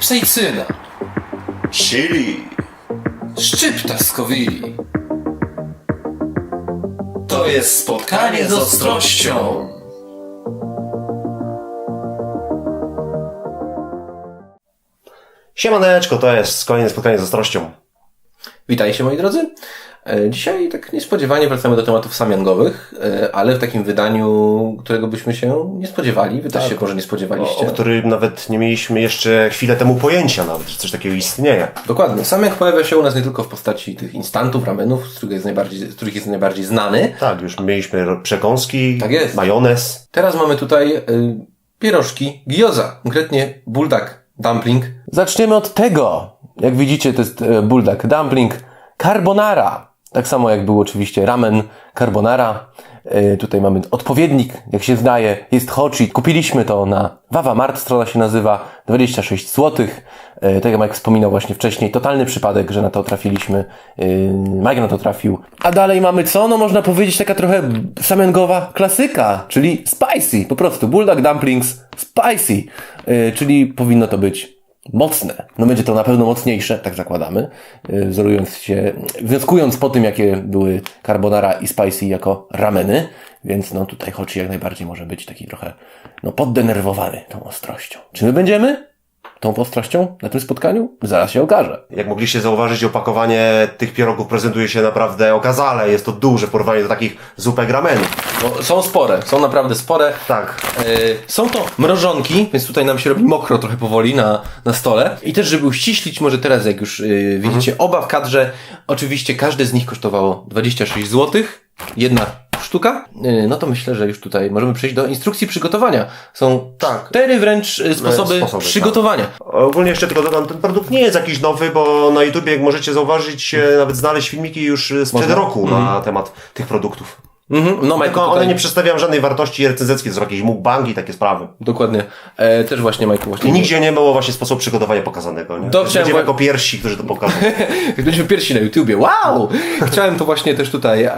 Kapsaicyna. Chili. Szczypta z kowili. To jest spotkanie z ostrością. Siemaneczko, to jest kolejne spotkanie z ostrością. Witajcie moi drodzy. E, Dzisiaj tak niespodziewanie wracamy do tematów samiangowych, e, ale w takim wydaniu, którego byśmy się nie spodziewali. Wy też się może nie O, spodziewaliście. o którym nawet nie mieliśmy jeszcze chwilę temu pojęcia nawet, że coś takiego istnieje. Dokładnie. Samiang pojawia się u nas nie tylko w postaci tych instantów, ramenów, z których jest najbardziej, z których jest najbardziej znany. Tak, już mieliśmy przekąski, Tak jest. majonez. Teraz mamy tutaj y, pierożki gyoza, konkretnie buldak dumpling. Zaczniemy od tego. Jak widzicie, to jest e, buldak dumpling carbonara. Tak samo jak był oczywiście ramen carbonara. E, Tutaj mamy odpowiednik, jak się zdaje, jest Hochi. Kupiliśmy to na Wawa Mart, strona się nazywa, 26 zł. Tak jak wspominał właśnie wcześniej, totalny przypadek, że na to trafiliśmy. E, Mike na to trafił. A dalej mamy co? No można powiedzieć taka trochę samiangowa klasyka, czyli spicy. Po prostu bulldog dumplings spicy. E, Czyli powinno to być mocne. No będzie to na pewno mocniejsze, tak zakładamy, yy, wzorując się, wnioskując po tym, jakie były carbonara i spicy jako rameny, więc no tutaj Hochi jak najbardziej może być taki trochę, no poddenerwowany tą ostrością. Czy my będziemy tą ostrością na tym spotkaniu? Zaraz się okaże. Jak mogliście zauważyć, opakowanie tych pierogów prezentuje się naprawdę okazale. Jest to duże w porównaniu do takich zupek ramenu. No, są spore, są naprawdę spore. Tak. Yy, są to mrożonki, więc tutaj nam się robi mokro trochę powoli na, na stole. I też, żeby uściślić, może teraz, jak już yy, widzicie, oba w kadrze, oczywiście każde z nich kosztowało 26 zł. Jedna sztuka. Yy, no to myślę, że już tutaj możemy przejść do instrukcji przygotowania. Są Tak. cztery wręcz yy, sposoby, sposoby, przygotowania. Ogólnie jeszcze tylko dodam, ten produkt nie jest jakiś nowy, bo na YouTubie, jak możecie zauważyć, nawet znaleźć filmiki już sprzed Można? roku na temat tych produktów. Mhm. No, Majku, Tylko one tutaj, nie przedstawiają żadnej wartości recenzeckiej, to są jakieś mukbangi, takie sprawy. Dokładnie. E, też właśnie, Majku, właśnie. I nigdzie nie było właśnie sposobu przygotowania pokazanego. Nie? To Będziemy jako pierwsi, którzy to pokażą. Byliśmy pierwsi na YouTubie. Wow! Chciałem to właśnie też tutaj e,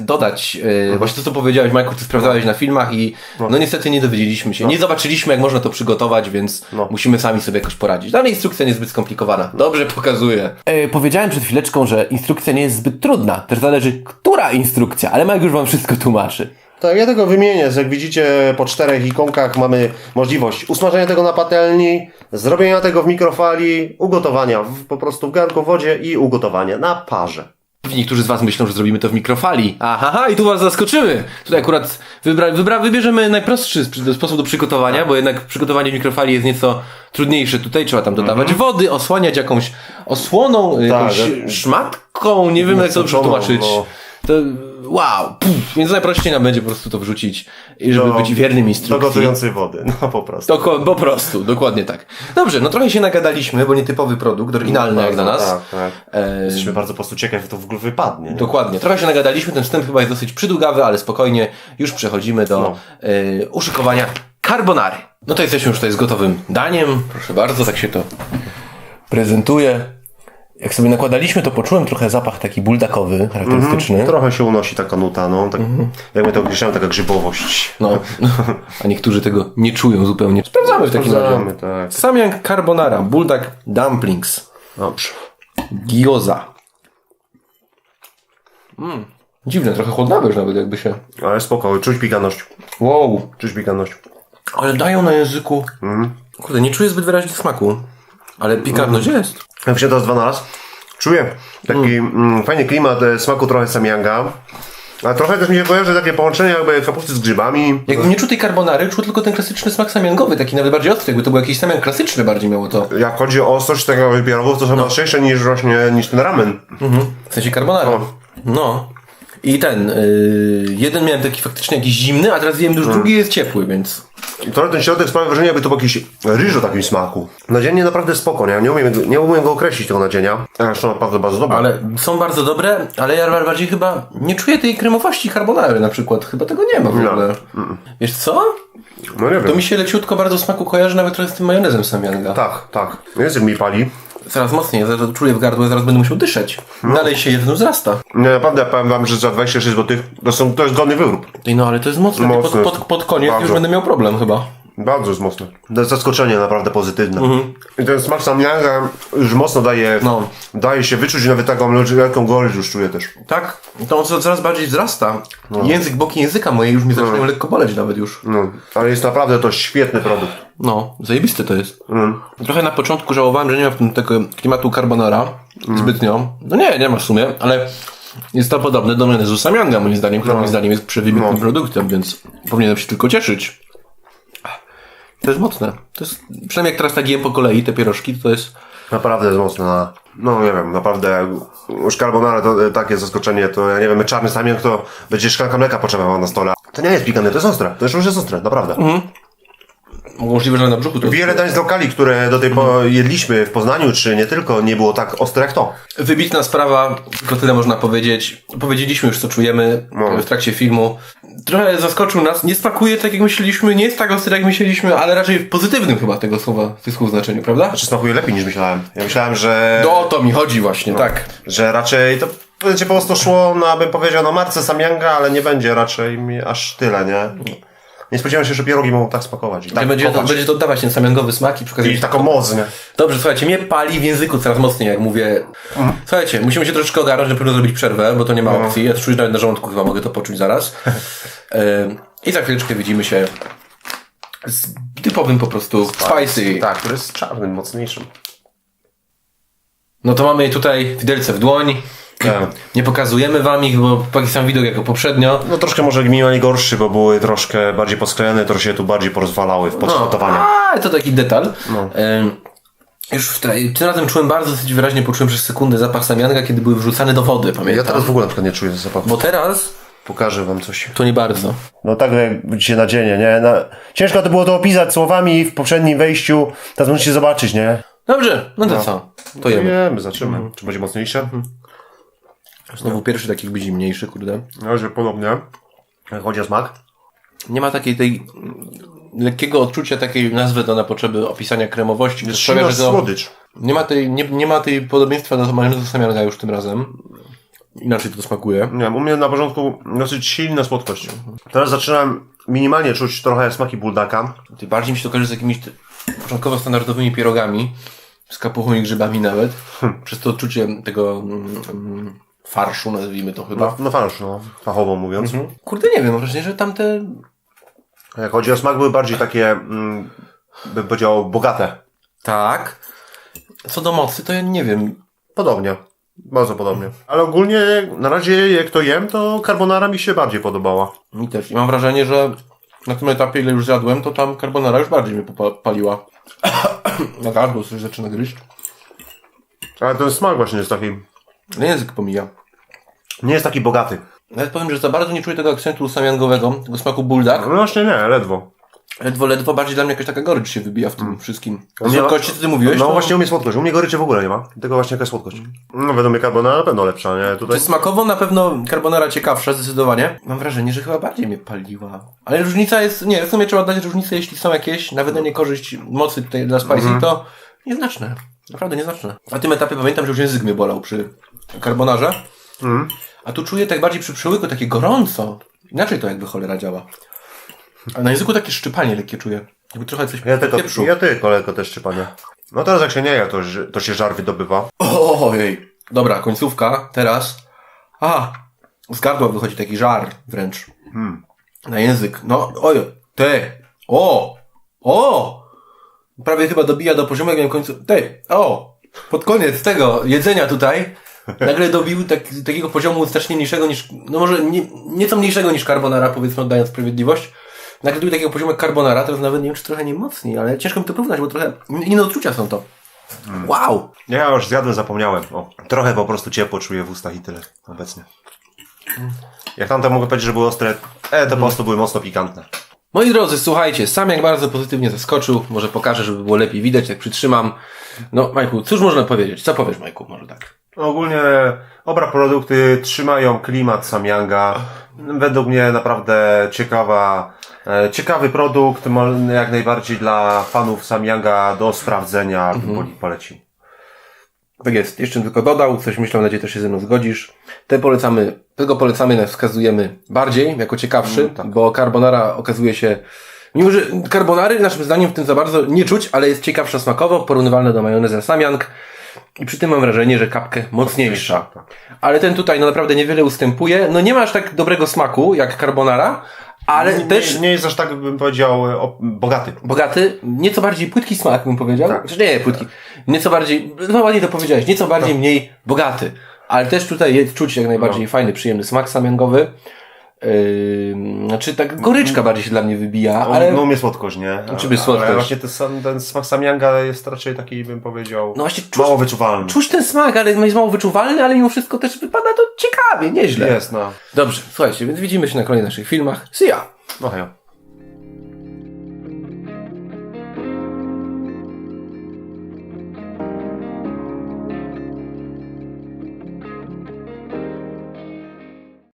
dodać. E, właśnie to, co powiedziałeś, Majku, ty sprawdzałeś na filmach i no niestety nie dowiedzieliśmy się. Nie zobaczyliśmy, jak można to przygotować, więc No. musimy sami sobie jakoś poradzić. Ale instrukcja nie jest zbyt skomplikowana. Dobrze pokazuje. E, powiedziałem przed chwileczką, że instrukcja nie jest zbyt trudna. Też zależy, która instrukcja, ale Majku już wam wszystko tłumaczy. Tak, ja tego wymienię. Jak widzicie, po czterech ikonkach mamy możliwość usmażenia tego na patelni, zrobienia tego w mikrofali, ugotowania w, po prostu w garnku w wodzie i ugotowania na parze. Niektórzy z Was myślą, że zrobimy to w mikrofali. Aha, i tu Was zaskoczymy. Tutaj akurat wybra, wybra, wybierzemy najprostszy sp- sposób do przygotowania, bo jednak przygotowanie w mikrofali jest nieco trudniejsze. Tutaj trzeba tam dodawać wody, osłaniać jakąś osłoną, jakąś że- szmatką, nie wiem jak to przetłumaczyć. no. To, wow, puf, więc najprościej nam będzie po prostu to wrzucić, i żeby Do- być wiernym Do instrukcji. gotującej wody, no po prostu. Doko- po prostu, dokładnie tak. Dobrze, no trochę się nagadaliśmy, bo nietypowy produkt, oryginalny jak dla nas. Tak, tak. E, Jesteśmy bardzo po prostu ciekawi, to w ogóle wypadnie. nie? Dokładnie. Trochę się nagadaliśmy, ten wstęp chyba jest dosyć przydługawy, ale spokojnie już przechodzimy do No. y, uszykowania carbonary. No to jesteśmy już tutaj z gotowym daniem. Proszę bardzo, tak się to prezentuje. Jak sobie nakładaliśmy, to poczułem trochę zapach taki buldakowy, charakterystyczny. Trochę się unosi taka nuta, no. Tak, Jak my to określamy, taka grzybowość. No, a niektórzy tego nie czują zupełnie. Sprawdzamy w takim razie. Sprawdzamy, tak. Samyang carbonara, buldak dumplings, Dobrze. gyoza. Mm. Dziwne, trochę chłodnawe już nawet jakby się... Ale spoko, czuć piekanność. Wow, Czuć piekanność. Ale dają na języku. Kurde, nie czuję zbyt wyraźnie smaku. Ale pikantność jest. Jak się teraz dwa na raz, czuję taki mm. fajny klimat e, smaku trochę samianga. A trochę też mi się kojarzy takie połączenie jakby kapusty z grzybami. Jakbym nie czuł tej carbonary, czuł tylko ten klasyczny smak samiangowy, taki nawet bardziej ostry, jakby to był jakiś samian klasyczny bardziej miało to. Jak chodzi o ostrość tego pierogów, to są No. ostrzejsze niż właśnie niż ten ramen. W sensie carbonara. No. I ten, yy, jeden miałem taki faktycznie jakiś zimny, a teraz wiem, już drugi jest ciepły, więc... Trochę ten środek sprawia wrażenie, jakby to był jakiś ryż o takim smaku. Nadzienie naprawdę spoko, nie? Nie umiem, nie umiem go określić, tego nadzienia. Zresztą naprawdę bardzo dobre. Ale są bardzo dobre, ale ja bardziej chyba nie czuję tej kremowości carbonary na przykład. Chyba tego nie ma w ogóle. Wiesz co? No nie To wiem. mi się leciutko bardzo smaku kojarzy nawet trochę z tym majonezem samianga. Tak, tak. Język mi pali. Coraz mocniej, zaraz czuję w gardle, zaraz będę musiał dyszeć. Dalej się jedno wzrasta. Nie, naprawdę powiem wam, że za 26 zł to, są, to jest godny. Ej, no ale to jest mocne. Mocne. Pod, pod, pod koniec Bardzo. już będę miał problem chyba. Bardzo jest mocne. To jest zaskoczenie naprawdę pozytywne. I ten smak samyanga już mocno daje, No. daje się wyczuć, nawet taką lekką gorycz już czuję też. Tak, to on co- coraz bardziej wzrasta. Język, boki języka moje już mi zaczynają lekko boleć nawet już. No, ale jest naprawdę to świetny produkt. No, zajebiste to jest. Trochę na początku żałowałem, że nie ma w tym tego klimatu carbonara zbytnio. No nie, nie ma w sumie, ale jest to podobne do majonezu Samyanga, moim zdaniem, który moim zdaniem jest przewybitnym produktem, więc powinienem się tylko cieszyć. To jest mocne. To jest, przynajmniej jak teraz tak jem po kolei te pierożki, to jest... Naprawdę jest mocna. No nie wiem, naprawdę już carbonara to e, takie zaskoczenie, to ja nie wiem, czarny samian to będzie szklanka mleka potrzebował na stole. To nie jest pikantne, to jest ostre. To już jest ostre, naprawdę. Możliwe, że na brzuchu to Wiele dań z lokali, które do tej pory jedliśmy w Poznaniu, czy nie tylko, nie było tak ostre jak to. Wybitna sprawa, tylko tyle można powiedzieć. Powiedzieliśmy już, co czujemy No. w trakcie filmu. Trochę zaskoczył nas. Nie smakuje tak, jak myśleliśmy, nie jest tak ostry, jak myśleliśmy, ale raczej w pozytywnym chyba tego słowa, tych słów znaczeniu, prawda? Znaczy smakuje lepiej niż myślałem. Ja myślałem, że, No o to mi chodzi właśnie, tak. że raczej to będzie po prostu szło na, bym powiedział, na marce Samianga, ale nie będzie raczej mi aż tyle, nie? Nie spodziewałem się, że pierogi mogą tak smakować. I tak będzie, to, będzie to oddawać ten samiangowy smak i przy okazji... I taką moc, nie? Dobrze, słuchajcie, mnie pali w języku coraz mocniej, jak mówię. Mhm. Słuchajcie, musimy się troszeczkę ogarnąć, żeby pewno zrobić przerwę, bo to nie ma opcji. Ja to czuję nawet na żołądku, chyba mogę to poczuć zaraz. Ym, I za chwileczkę widzimy się z typowym po prostu spicy. Tak, który jest czarnym, mocniejszym. No to mamy tutaj widelce w dłoń. Tak. Nie pokazujemy wam ich, bo taki sam widok jako poprzednio. No troszkę może minimalnie gorszy, bo były troszkę bardziej posklejone, troszkę się tu bardziej porozwalały w podszpotowaniu. a, to taki detal. Ym, już w tra- tym razem czułem bardzo dosyć wyraźnie, poczułem przez sekundę zapach samianka, kiedy były wrzucane do wody, Ja pamiętam. teraz w ogóle na przykład nie czuję zapachu. Bo teraz Pokażę wam coś. to nie bardzo. No tak jak dzisiaj na dzienie, nie? Ciężko to było to opisać słowami w poprzednim wejściu. Teraz możecie zobaczyć, nie? Dobrze, no to co? To jemy. Jemy, zobaczymy. Czy będzie mocniejsze? Znowu pierwszy taki jakby mniejszy, kurde. Na razie podobnie. Chodzi o smak. Nie ma takiej tej mm, lekkiego odczucia takiej nazwy to na potrzeby opisania kremowości. To sprawia, że to słodycz. nie ma tej, nie, nie ma tej podobieństwa do majonezu samianka już tym razem. Inaczej to smakuje. Nie wiem, u mnie na początku dosyć silna słodkość. Teraz zaczynam minimalnie czuć trochę smaki buldaka. Ty bardziej mi się to kojarzy z jakimiś ty- początkowo standardowymi pierogami, z kapuchą i grzybami nawet. Przez to odczucie tego mm, mm, farszu, nazwijmy to chyba. No, no farsz, no, fachowo mówiąc. Kurde, nie wiem, mam wrażenie, że tamte... Jak chodzi o smak, były bardziej takie, mm, bym powiedział, bogate. Tak. Co do mocy, to ja nie wiem. Podobnie. Bardzo podobnie. Ale ogólnie na razie jak to jem, to carbonara mi się bardziej podobała. Mi też. I mam wrażenie, że na tym etapie, ile już zjadłem, to tam carbonara już bardziej mnie popaliła. na gardło coś zaczyna gryźć. Ale ten smak właśnie jest taki, język pomija. nie jest taki bogaty. Nawet powiem, że za bardzo nie czuję tego akcentu samiangowego, tego smaku buldak. No właśnie nie, ledwo. Ledwo, ledwo bardziej dla mnie jakaś taka gorycz się wybija w tym wszystkim. U mnie- Słodkości, co ty mówiłeś, No to... właśnie u mnie słodkość, u mnie goryczy w ogóle nie ma. Tylko właśnie jakaś słodkość. No według mnie carbonara na pewno lepsza, nie? Tutaj... Smakowo na pewno carbonara ciekawsza, zdecydowanie. Mam wrażenie, że chyba bardziej mnie paliła. Ale różnica jest, nie, w sumie trzeba dać różnicę, jeśli są jakieś, nawet na niekorzyść mocy tutaj dla spicy, to nieznaczne. Naprawdę nieznaczne. Na tym etapie pamiętam, że już język mnie bolał przy carbonarze. A tu czuję tak bardziej przy przełyku takie gorąco. Inaczej to jakby cholera działa. A na języku takie szczypanie lekkie czuję. Jakby trochę coś Ja tylko, pieprzu. ja ty, kolego, też szczypanie. No teraz jak się nie je, to, to się żar wydobywa. Ojej. Dobra, końcówka. Teraz. A! Z gardła wychodzi taki żar wręcz. Na język. No, oj, te. O! O! Prawie chyba dobija do poziomu, jak miałem końcu. Te. O! Pod koniec tego jedzenia tutaj nagle dobił tak, takiego poziomu znacznie mniejszego niż, no może nie, nieco mniejszego niż carbonara, powiedzmy, oddając sprawiedliwość. Nagle dobił takiego poziomu jak carbonara, teraz nawet nie wiem, czy trochę nie mocniej, ale ciężko mi to porównać, bo trochę inne odczucia są to. Wow! Ja już zjadłem, zapomniałem. O, trochę po prostu ciepło czuję w ustach i tyle obecnie. Jak tamte mogę powiedzieć, że były ostre, e, te po prostu były mocno pikantne. Moi drodzy, słuchajcie, sam jak bardzo pozytywnie zaskoczył. Może pokażę, żeby było lepiej widać, jak przytrzymam. No, Majku, cóż można powiedzieć? Co powiesz, Majku, może tak? Ogólnie oba produkty trzymają klimat Samyanga. Według mnie naprawdę ciekawa, e, ciekawy produkt, jak najbardziej dla fanów Samyanga do sprawdzenia mhm. poleci. Tak jest, jeszcze tylko dodał, coś myślę, mam nadzieję, też się ze mną zgodzisz. Te polecamy, tego polecamy, wskazujemy bardziej, jako ciekawszy, bo carbonara okazuje się Mimo, że carbonary naszym zdaniem w tym za bardzo nie czuć, ale jest ciekawsza smakowo, porównywalna do majoneza Samyang. I przy tym mam wrażenie, że kapkę mocniejsza. Ale ten tutaj no naprawdę niewiele ustępuje. No nie ma aż tak dobrego smaku jak carbonara, ale Nie, też nie, jest aż tak, bym powiedział, e, o, bogaty. bogaty, nieco bardziej płytki smak bym powiedział. Tak. Znaczy nie, płytki. Nieco bardziej, no ładnie to powiedziałeś, nieco bardziej mniej bogaty. Ale też tutaj jest czuć jak najbardziej fajny, przyjemny smak samiangowy. Yy, znaczy tak goryczka bardziej się dla mnie wybija, On, ale No mnie słodkość, nie? Czy by słodkość? Ale właśnie ten, sam, ten smak Samyanga jest raczej taki, bym powiedział, no właśnie czuć, mało wyczuwalny. czuć ten smak, ale jest mało wyczuwalny, ale mimo wszystko też wypada to ciekawie, nieźle. Jest, no. Dobrze, słuchajcie, więc widzimy się na kolejnych naszych filmach. See ya! No hej.